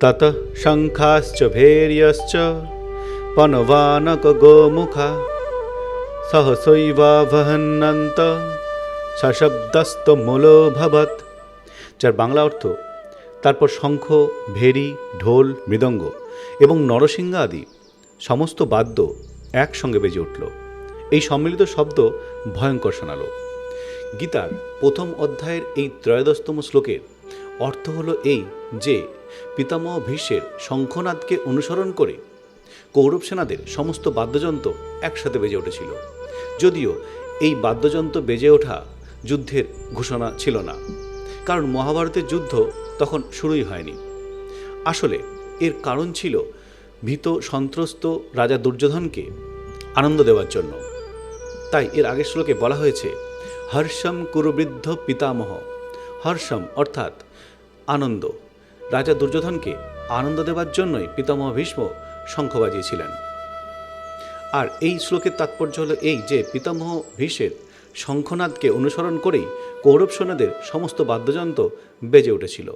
ततः शङ्खाश्च भैर्यश्च पनवानकगोमुखा सहसैवावहन्नन्त সশব্দস্তমূলভবৎ যার বাংলা অর্থ তারপর শঙ্খ ভেরি ঢোল মৃদঙ্গ এবং নরসিংহ আদি সমস্ত বাদ্য একসঙ্গে বেজে উঠল এই সম্মিলিত শব্দ ভয়ঙ্কর শোনালো গীতার প্রথম অধ্যায়ের এই ত্রয়োদশতম শ্লোকের অর্থ হলো এই যে, পিতামহ ভীষ্মের শঙ্খনাদকে অনুসরণ করে কৌরব সেনাদের সমস্ত বাদ্যযন্ত্র একসাথে বেজে উঠেছিল। যদিও এই বাদ্যযন্ত্র বেজে ওঠা যুদ্ধের ঘোষণা ছিল না, কারণ মহাভারতের যুদ্ধ তখন শুরুই হয়নি। আসলে এর কারণ ছিল ভীত সন্ত্রস্ত রাজা দুর্যোধনকে আনন্দ দেওয়ার জন্য। তাই এর আগের শ্লোকে বলা হয়েছে, হর্ষম কুরুবৃদ্ধ পিতামহ। হর্ষম অর্থাৎ আনন্দ। রাজা দুর্যোধনকে আনন্দ দেবার জন্যই পিতামহ ভীষ্ম শঙ্খ বাজিয়েছিলেন। আর এই শ্লোকের তাৎপর্য হলো এই যে পিতামহ ভীষের শঙ্খনাদকে অনুসরণ করেই কৌরব সৈন্যদের সমস্ত বাদ্যযন্ত্র বেজে উঠেছিল।